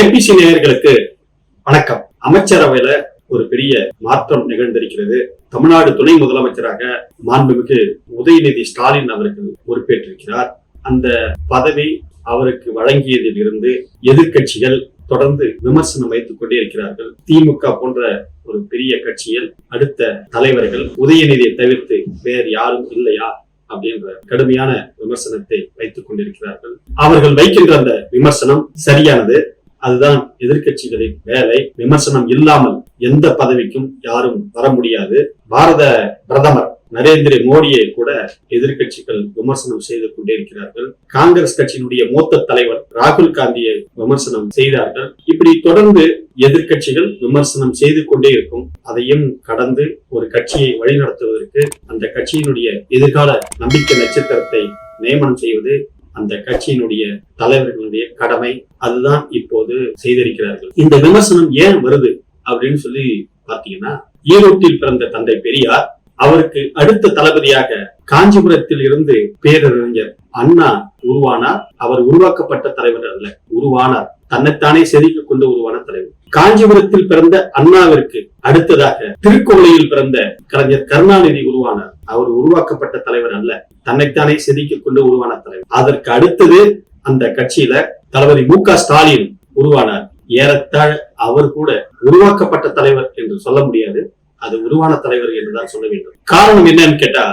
ABC நேயர்களுக்கு வணக்கம். அமைச்சரவையில ஒரு பெரிய மாற்றம் நிகழ்ந்திருக்கிறது. தமிழ்நாடு துணை முதலமைச்சராக மாண்புமிகு உதயநிதி ஸ்டாலின் அவர்கள் பொறுப்பேற்றிருக்கிறார். அந்த பதவி அவருக்கு வழங்கியதில் இருந்து எதிர்க்கட்சிகள் தொடர்ந்து விமர்சனம் வைத்துக் கொண்டே இருக்கிறார்கள் திமுக போன்ற ஒரு பெரிய கட்சியில் அடுத்த தலைவர்கள் உதயநிதியை தவிர்த்து வேறு யாரும் இல்லையா அப்படின்ற கடுமையான விமர்சனத்தை வைத்துக் கொண்டிருக்கிறார்கள். அவர்கள் வைக்கின்ற அந்த விமர்சனம் சரியானது. அதுதான் எதிர்க்கட்சிகளின் வேலை. விமர்சனம் இல்லாமல் எந்த பதவிக்கும் யாரும் வர முடியாது. பாரத பிரதமர் நரேந்திர மோடியை கூட எதிர்க்கட்சிகள் விமர்சனம் செய்து கொண்டே இருக்கிறார்கள் காங்கிரஸ் கட்சியினுடைய மூத்த தலைவர் ராகுல் காந்தியை விமர்சனம் செய்தார்கள். இப்படி தொடர்ந்து எதிர்க்கட்சிகள் விமர்சனம் செய்து கொண்டே இருக்கும். அதையும் கடந்து ஒரு கட்சியை வழிநடத்துவதற்கு அந்த கட்சியினுடைய எதிர்கால நம்பிக்கை நட்சத்திரத்தை நியமனம் செய்வது அந்த கட்சியினுடைய தலைவர்களுடைய கடமை அதுதான் இப்போது செய்திருக்கிறார்கள். இந்த விமர்சனம் ஏன் வருது அப்படின்னு சொல்லி பாத்தீங்கன்னா ஈரோட்டில் பிறந்த தந்தை பெரியார் அவருக்கு அடுத்த தளபதியாக காஞ்சிபுரத்தில் இருந்து பேரறிஞர் அண்ணா உருவானார். அவர் உருவாக்கப்பட்ட தலைவர் அல்ல உருவானார். தன்னைத்தானே செதுக்கிக் கொண்டு உருவான தலைவர். காஞ்சிபுரத்தில் பிறந்த அண்ணாவிற்கு அடுத்ததாக திருக்கோளையில் பிறந்த கலைஞர் கருணாநிதி உருவானார். அவர் உருவாக்கப்பட்ட தலைவர் அல்ல தன்னைத்தானே செதுக்கிக் கொண்டு உருவான தலைவர். அதற்கு அடுத்தது அந்த கட்சியில தளபதி மு ஸ்டாலின் உருவானார். ஏறத்தாழ அவர் கூட உருவாக்கப்பட்ட தலைவர் என்று சொல்ல முடியாது. அது உருவான தலைவர் என்றுதான் சொல்ல வேண்டும். காரணம் என்னன்னு கேட்டா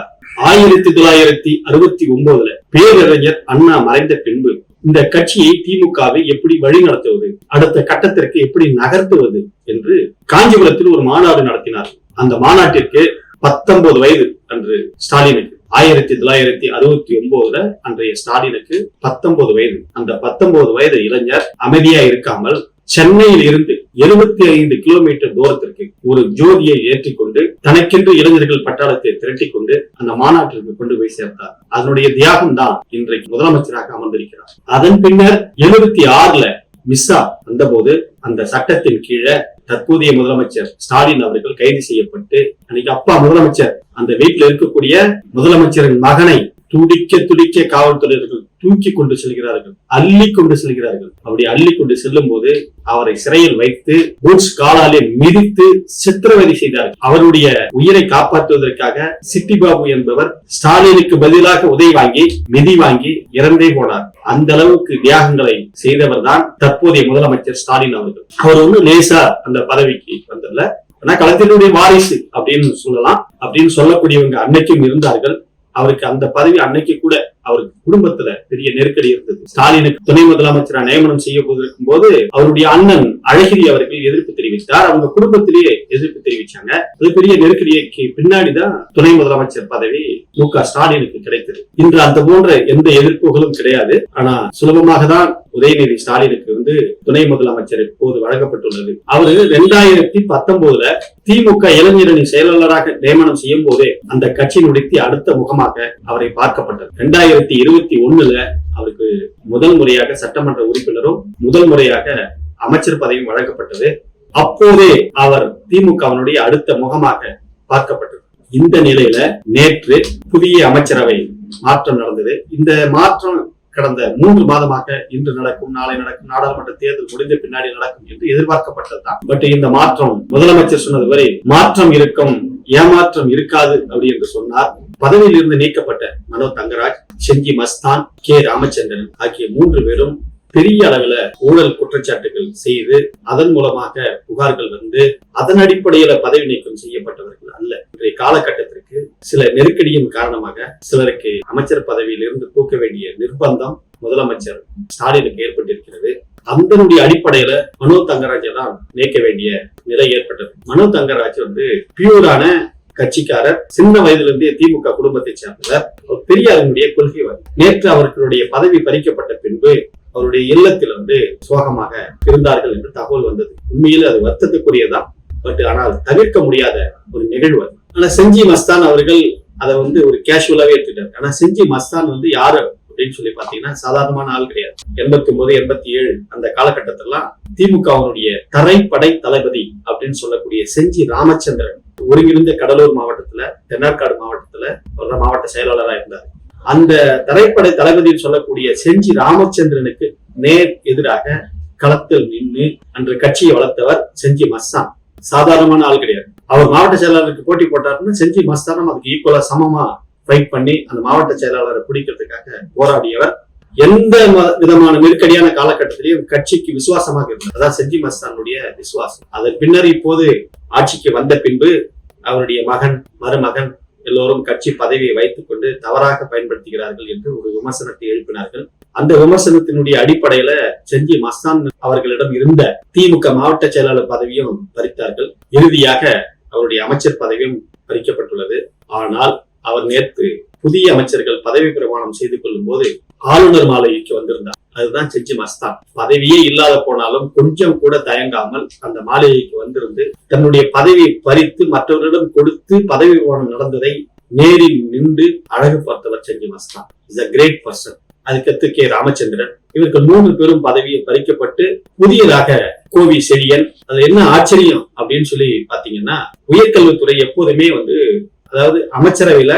ஆயிரத்தி தொள்ளாயிரத்தி அறுபத்தி ஒன்பதுல பேரறிஞர் அண்ணா மறைந்த பின்பு இந்த கட்சியை திமுகவை எப்படி வழி நடத்துவது அடுத்த கட்டத்திற்கு எப்படி நகர்த்துவது? என்று காஞ்சிபுரத்தில் ஒரு மாநாடு நடத்தினார் அந்த மாநாட்டிற்கு பத்தொன்பது வயது அன்று ஸ்டாலினுக்கு. ஆயிரத்தி தொள்ளாயிரத்தி அறுபத்தி ஒன்பதுல அன்றைய ஸ்டாலினுக்கு பத்தொன்பது வயது. அந்த பத்தொன்பது வயது இளைஞர் அமைதியா இருக்காமல் சென்னையில் இருந்து எழுபத்தி ஐந்து கிலோமீட்டர் தூரத்திற்கு ஒரு ஜோதியை ஏற்றிக்கொண்டு தனக்கென்று இளைஞர்கள் பட்டாளத்தை திரட்டிக் கொண்டு அந்த மாநாட்டிற்கு கொண்டு போய் சேர்த்தார். அதனுடைய தியாகம் தான் இன்றைக்கு முதலமைச்சராக அமர்ந்திருக்கிறார். அதன் பின்னர் எழுபத்தி ஆறுல மிஸ்ஸா வந்தபோது அந்த சட்டத்தின் கீழே தற்போதைய முதலமைச்சர் ஸ்டாலின் அவர்கள் கைது செய்யப்பட்டு அன்னைக்கு அப்பா முதலமைச்சர் அந்த வீட்டில் இருக்கக்கூடிய முதலமைச்சரின் மகனை துடிக்க துடிக்க காவல்துறையர்கள் தூக்கி கொண்டு செல்கிறார்கள் அள்ளி கொண்டு செல்கிறார்கள். அப்படி அள்ளி கொண்டு செல்லும் போது அவரை சிறையில் வைத்து பூட்ஸ் காலாலே மிதித்து சித்திரவதை செய்தார்கள். அவருடைய உயிரை காப்பாற்றுவதற்காக சிட்டி பாபு என்பவர் ஸ்டாலினுக்கு பதிலாக உதவி வாங்கி மிதி வாங்கி இறந்தே போனார். அந்த அளவுக்கு தியாகங்களை செய்தவர் தான் தற்போதைய முதலமைச்சர் ஸ்டாலின் அவர்கள். அவர் வந்து லேசா அந்த பதவிக்கு வந்ததுல ஆனா களத்தினுடைய வாரிசு அப்படின்னு சொல்லலாம். அப்படின்னு சொல்லக்கூடியவங்க அன்னைக்கும் இருந்தார்கள். அவருக்கு அந்த பதவி அன்னைக்கு கூட அவருக்கு குடும்பத்துல பெரிய நெருக்கடி இருந்தது. ஸ்டாலினுக்கு துணை முதலமைச்சரா நியமனம் செய்ய போதிருக்கும் போது அவருடைய அண்ணன் அழகிரி அவர்கள் எதிர்ப்பு தெரிவித்தார். அவங்க குடும்பத்திலேயே எதிர்ப்பு தெரிவிச்சாங்க. அது பெரிய நெருக்கடிக்கு பின்னாடிதான் துணை முதலமைச்சர் பதவி மு க ஸ்டாலினுக்கு கிடைத்தது. இன்று அந்த போன்ற எந்த எதிர்ப்புகளும் கிடையாது. ஆனா சுலபமாக தான் உதயநிதி ஸ்டாலினுக்கு வந்து துணை முதலமைச்சர் இப்போது வழங்கப்பட்டுள்ளது. அவரு ரெண்டாயிரத்தி பத்தொன்பதுல திமுக இளைஞரணி செயலாளராக நியமனம் செய்யும் போதே அந்த கட்சியினுடைய அடுத்த முகமாக அவரை பார்க்கப்பட்டது. ரெண்டாயிரத்தி இருபத்தி ஒண்ணுல அவருக்கு முதல் முறையாக சட்டமன்ற உறுப்பினரும் முதல் முறையாக அமைச்சர் பதவியும் வழங்கப்பட்டது. அப்போதே அவர் திமுகவினுடைய அடுத்த முகமாக பார்க்கப்பட்டது. இந்த நிலையில நேற்று புதிய அமைச்சரவை மாற்றம் நடந்தது. இந்த மாற்றம் கடந்த மூன்று மாதமாக இன்று நடக்கும் நாளை நடக்கும் நாடாளுமன்ற தேர்தல் முடிந்த பின்னாடி நடக்கும் என்று எதிர்பார்க்கப்பட்டதுதான். பட் இந்த மாற்றம் முதலமைச்சர் சொன்னது வரை மாற்றம் இருக்கும் ஏமாற்றம் இருக்காது அப்படி என்று சொன்னார். பதவியில் இருந்து நீக்கப்பட்ட மனோ தங்கராஜ் செஞ்சி மஸ்தான் கே ராமச்சந்திரன் ஆகிய மூன்று பேரும் பெரிய அளவுல ஊழல் குற்றச்சாட்டுகள் செய்து அதன் மூலமாக புகார்கள் வந்து அதன் அடிப்படையில பதவி நீக்கம் செய்யப்பட்டவர்கள் அல்ல. இன்றைய காலகட்டத்திற்கு சில நெருக்கடியின் காரணமாக சிலருக்கு அமைச்சர் பதவியில் இருந்து தூக்க வேண்டிய நிர்பந்தம் முதலமைச்சர் ஸ்டாலினுக்கு ஏற்பட்டிருக்கிறது. அதனுடைய அடிப்படையில மனோ தங்கராஜை தான் நீக்க வேண்டிய நிலை ஏற்பட்டது. மனோ தங்கராஜ் வந்து பியூரான கட்சிக்காரர் சின்ன வயதுல இருந்தே திமுக குடும்பத்தை சேர்ந்தவர். அவர் பெரியாருடைய கொள்கைவாதி. நேற்று அவர்களுடைய பதவி பறிக்கப்பட்ட பின்பு அவருடைய இல்லத்தில் வந்து சோகமாக இருந்தார்கள் என்று தகவல் வந்தது. உண்மையில் அது வருத்தத்துக்குரியதான் பட் ஆனால் தவிர்க்க முடியாத ஒரு நிகழ்வு அது. ஆனா செஞ்சி மஸ்தான் அவர்கள் அதை வந்து ஒரு கேஷுவலாவே எடுத்துட்டாரு ஆனா செஞ்சி மஸ்தான் வந்து யாரு அப்படின்னு சொல்லி பாத்தீங்கன்னா சாதாரணமான ஆள் கிடையாது. எண்பத்தி ஒன்பது எண்பத்தி ஏழு அந்த காலகட்டத்திலாம் திமுகவினுடைய தரைப்படை தளபதி அப்படின்னு சொல்லக்கூடிய செஞ்சி ராமச்சந்திரன் ஒருங்கிருந்த கடலூர் மாவட்டத்துல தென்னார்காடு மாவட்டத்துல அவர் தான் மாவட்ட செயலாளராக இருந்தார். அந்த தரைப்படை தளபதியில் சொல்லக்கூடிய செஞ்சி ராமச்சந்திரனுக்கு நேர் எதிராக களத்தில் நின்று அன்று கட்சியை வளர்த்தவர் செஞ்சி மஸ்தான். சாதாரணமான ஆள் கிடையாது. அவர் மாவட்ட செயலாளருக்கு போட்டி போட்டாருன்னு செஞ்சி மஸ்தானம் அதுக்கு ஈக்குவலா சமமா ஃபைட் பண்ணி அந்த மாவட்ட செயலாளரை பிடிக்கிறதுக்காக போராடியவர். எந்த விதமான நெருக்கடியான காலகட்டத்திலையும் கட்சிக்கு விசுவாசமாக இருந்தார் அதான் செஞ்சி மஸ்தானுடைய விசுவாசம். அதன் பின்னர் இப்போது ஆட்சிக்கு வந்த பின்பு அவருடைய மகன் மருமகன் எல்லோரும் கட்சி பதவியை வைத்துக் கொண்டு தவறாக பயன்படுத்துகிறார்கள் என்று ஒரு விமர்சனத்தை எழுப்பினார்கள். அந்த விமர்சனத்தினுடைய அடிப்படையில செஞ்சி மஸ்தான் அவர்களிடம் இருந்த திமுக மாவட்ட செயலாளர் பதவியும் பறித்தார்கள். இறுதியாக அவருடைய அமைச்சர் பதவியும் பறிக்கப்பட்டுள்ளது. ஆனால் அவர் நேற்று புதிய அமைச்சர்கள் பதவி பிரமாணம் செய்து கொள்ளும் போது ஆளுநர் மாளிகைக்கு வந்திருந்தார். அதுதான் செஞ்சி மஸ்தான். பதவியே இல்லாத போனாலும் கொஞ்சம் கூட தயங்காமல் அந்த மாளிகைக்கு வந்திருந்து தன்னுடைய பதவியை பறித்து மற்றவர்களிடம் கொடுத்து பதவி போன நடந்ததை நேரில் நின்று அழகு பார்த்தவர் Senji Masthan. Is a great person அதுக்கடுத்து கே. ராமச்சந்திரன். இவர்கள் மூணு பேரும் பதவியை பறிக்கப்பட்டு புதியதாக கோவி செழியன் அது என்ன ஆச்சரியம் அப்படின்னு சொல்லி பாத்தீங்கன்னா உயர்கல்வித்துறை எப்போதுமே வந்து அதாவது அமைச்சரவையில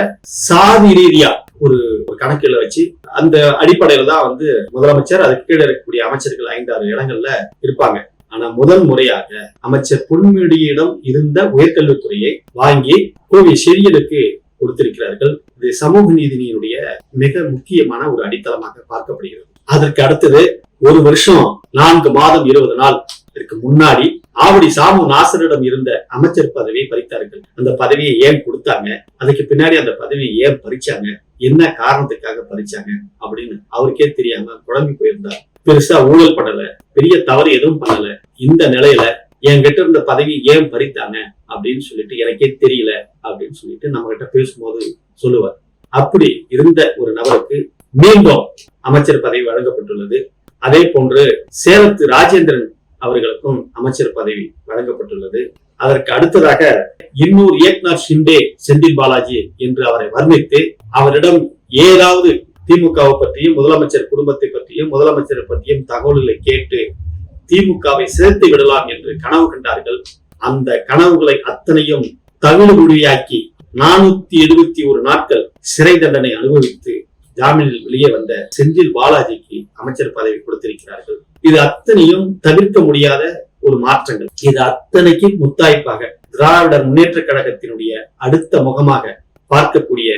சாதி ரீதியா ஒரு கணக்கில் கணக்குல வச்சு அந்த அடிப்படையில தான் வந்து முதலமைச்சர் அதுக்கு கீழே இருக்கக்கூடிய அமைச்சர்கள் ஐந்தாறு இடங்கள்ல இருப்பாங்க. ஆனா முதல் முறையாக அமைச்சர் பொன்முடியிடம் இருந்த உயர்கல்வித்துறையை வாங்கி கோவி செரியலுக்கு கொடுத்திருக்கிறார்கள். இது சமூக நீதியினுடைய மிக முக்கியமான ஒரு அடித்தளமாக பார்க்கப்படுகிறது. அதற்கு அடுத்தது ஒரு வருஷம் நான்கு மாதம் இருபது நாள் இதற்கு முன்னாடி ஆவடி சாமு நாசரிடம் இருந்த அமைச்சர் பதவியை பறித்தார்கள். அந்த பதவியை ஏன் கொடுத்தாங்க? அதுக்கு பின்னாடி அந்த பதவியை ஏன் பறிச்சாங்க? என்ன காரணத்துக்காக பறிச்சாங்க அப்படின்னு அவருக்கே தெரியாம குழம்பி போயிருந்தார். பெருசா ஊழல் பண்ணல பெரிய தவறு எதுவும் பண்ணல. இந்த நிலையில என்கிட்ட இருந்த பதவி ஏன் பறித்தாங்க அப்படின்னு சொல்லிட்டு எனக்கே தெரியல அப்படின்னு சொல்லிட்டு நம்ம கிட்ட பேசும்போது சொல்லுவார். அப்படி இருந்த ஒரு நபருக்கு மீண்டும் அமைச்சர் பதவி வழங்கப்பட்டுள்ளது. அதே போன்று சேலத்து ராஜேந்திரன் அவர்களுக்கும் அமைச்சர் பதவி வழங்கப்பட்டுள்ளது. அதற்கு அடுத்ததாக இன்னூர் ஏக்நாத் ஷிண்டே செந்தில் பாலாஜி என்று அவரை வர்ணித்து அவரிடம் ஏதாவது திமுகவை பற்றியும் முதலமைச்சர் குடும்பத்தை பற்றியும் முதலமைச்சரை பற்றியும் தகவல்களை கேட்டு திமுகவை சேர்த்து விடலாம் என்று கனவு கண்டார்கள். அந்த கனவுகளை அத்தனையும் தவிடுபொழியாக்கி நானூத்தி எழுபத்தி ஒரு நாட்கள் சிறை தண்டனை அனுபவித்து ஜாமீனில் வெளியே வந்த செந்தில் பாலாஜிக்கு அமைச்சர் பதவி கொடுத்திருக்கிறார்கள். இது அத்தனையும் தவிர்க்க முடியாத ஒரு மாற்றங்கள். இது அத்தனைக்கு முத்தாய்ப்பாக திராவிடர் முன்னேற்ற கழகத்தினுடைய அடுத்த முகமாக பார்க்கக்கூடிய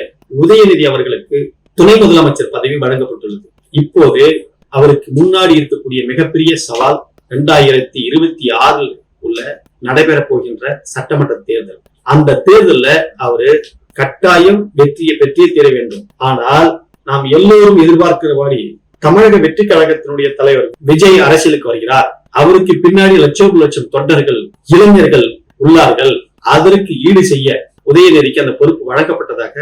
உதயநிதி அவர்களுக்கு துணை முதலமைச்சர் பதவி வழங்கப்பட்டுள்ளது. இப்போது அவருக்கு முன்னாடி இருக்கக்கூடிய மிகப்பெரிய சவால் இரண்டாயிரத்தி இருபத்தி ஆறில் உள்ள நடைபெறப் போகின்ற சட்டமன்ற தேர்தல். அந்த தேர்தல்ல அவரு கட்டாயம் வெற்றியை பெற்றே தீர வேண்டும். ஆனால் நாம் எல்லோரும் எதிர்பார்க்கிறபடி தமிழக வெற்றி கழகத்தினுடைய தலைவர் விஜய் அரசியலுக்கு வருகிறார். அவருக்கு பின்னாடி லட்சம் லட்சம் தொண்டர்கள் இளைஞர்கள் உள்ளார்கள். அதற்கு ஈடு செய்ய உதயநிதிக்கு அந்த பொறுப்பு வழங்கப்பட்டதாக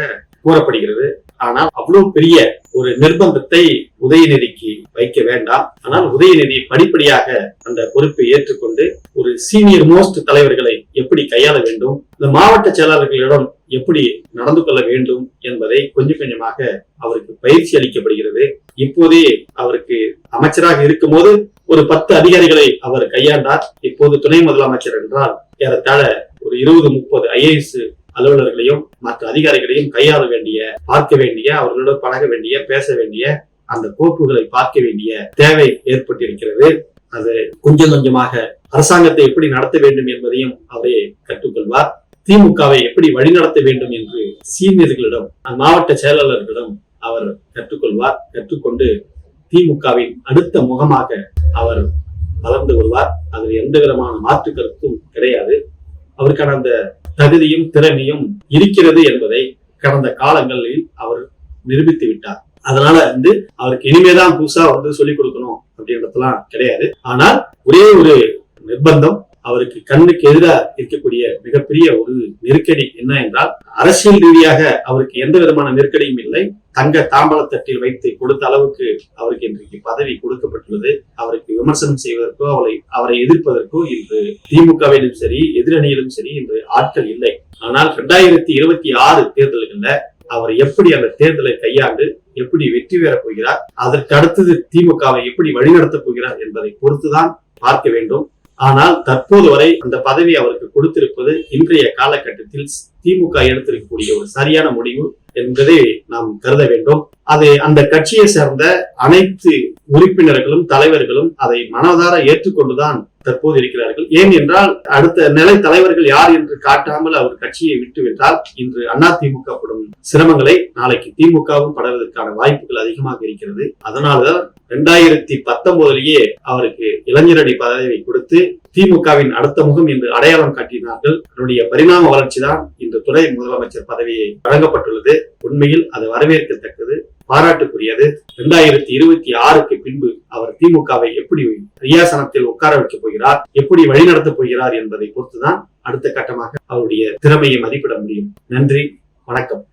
கூறப்படுகிறது. ஆனால் அவ்வளவு பெரிய ஒரு நிர்பந்தத்தை உதயநிதிக்கு வைக்க வேண்டாம். ஆனால் உதயநிதி படிப்படியாக அந்த பொறுப்பை ஏற்றுக்கொண்டு ஒரு சீனியர் மோஸ்ட் தலைவர்களை எப்படி கையாள வேண்டும் இந்த மாவட்ட செயலாளர்களிடம் எப்படி நடந்து கொள்ள வேண்டும் என்பதை கொஞ்சம் கொஞ்சமாக அவருக்கு பயிற்சி அளிக்கப்படுகிறது. இப்போதே அவருக்கு அமைச்சராக இருக்கும்போது ஒரு பத்து அதிகாரிகளை அவர் கையாண்டார். இப்போது துணை முதலமைச்சர் என்றால் ஏறத்தாழ ஒரு இருபது முப்பது ஐஏஎஸ் அலுவலர்களையும் மற்ற அதிகாரிகளையும் கையாள வேண்டிய பார்க்க வேண்டிய அவர்களோடு பழக வேண்டிய பேச வேண்டிய அந்த கோப்புகளை பார்க்க வேண்டிய தேவை ஏற்பட்டிருக்கிறது. அது கொஞ்சம் கொஞ்சமாக அரசாங்கத்தை எப்படி நடத்த வேண்டும் என்பதையும் அவரே கற்றுக்கொள்வார். திமுகவை எப்படி வழிநடத்த வேண்டும் என்று சீனியர்களிடம் மாவட்ட செயலாளர்களிடம் அவர் கற்றுக்கொள்வார் கற்றுக்கொண்டு திமுகவின் அடுத்த முகமாக அவர் வளர்ந்து வருவார். அதில் எந்த விதமான மாற்று கருத்தும் கிடையாது. அவருக்கான அந்த தகுதியும் திறமையும் இருக்கிறது என்பதை கடந்த காலங்களில் அவர் நிரூபித்து விட்டார். அதனால வந்து அவருக்கு இனிமேதான் புதுசா வந்து சொல்லிக் கொடுக்கணும் அப்படின்றதெல்லாம் கிடையாது. ஆனால் ஒரே ஒரு நிர்பந்தம் அவருக்கு கண்ணுக்கு எதிராக இருக்கக்கூடிய மிகப்பெரிய ஒரு நெருக்கடி என்ன என்றால் அரசியல் ரீதியாக அவருக்கு எந்த விதமான நெருக்கடியும் இல்லை. தங்க தாம்பலத்தட்டில் வைத்து கொடுத்த அளவுக்கு அவருக்கு இன்றைக்கு பதவி கொடுக்கப்பட்டுள்ளது. அவருக்கு விமர்சனம் செய்வதற்கோ அவரை அவரை எதிர்ப்பதற்கோ இன்று திமுகவிலும் சரி எதிரணியிலும் சரி இன்று ஆட்கள் இல்லை. ஆனால் இரண்டாயிரத்தி இருபத்தி ஆறு தேர்தல்கள்ல அவர் எப்படி அந்த தேர்தலை கையாண்டு எப்படி வெற்றி பெறப் போகிறார் அதற்கு அடுத்தது திமுகவை எப்படி வழிநடத்தப் போகிறார் என்பதை பொறுத்துதான் பார்க்க வேண்டும். ஆனால் தற்போது வரை அந்த பதவி அவருக்கு கொடுத்திருப்பது இன்றைய காலகட்டத்தில் திமுக எடுத்திருக்கக்கூடிய ஒரு சரியான முடிவு என்பதை நாம் கருத வேண்டும். அதை அந்த கட்சியை சேர்ந்த அனைத்து உறுப்பினர்களும் தலைவர்களும் அதை மனதார ஏற்றுக்கொண்டுதான் தற்போது இருக்கிறார்கள். ஏன் என்றால் அடுத்த நிலை தலைவர்கள் யார் என்று காட்டாமல் அவர் கட்சியை விட்டுவிட்டால் இன்று அண்ணா திமுக படும் சிரமங்களை நாளைக்கு திமுகவும் படுவதற்கான வாய்ப்புகள் அதிகமாக இருக்கிறது. அதனால்தான் இரண்டாயிரத்தி பத்தொன்பதுலயே அவருக்கு இளைஞரணி பதவியை கொடுத்து திமுகவின் அடுத்த முகம் என்று அடையாளம் காட்டினார்கள். அதனுடைய பரிணாம வளர்ச்சி தான் இந்த துணை முதலமைச்சர் பதவியை வழங்கப்பட்டுள்ளது. உண்மையில் அது வரவேற்கத்தக்கது பாராட்டுக்குரியது. இரண்டாயிரத்தி இருபத்தி ஆறுக்கு பின்பு அவர் திமுகவை எப்படி ரியாசனத்தில் உட்கார வைக்கப் போகிறார் எப்படி வழிநடத்தப் போகிறார் என்பதை பொறுத்துதான் அடுத்த கட்டமாக அவருடைய திறமையை மதிப்பிட முடியும். நன்றி வணக்கம்.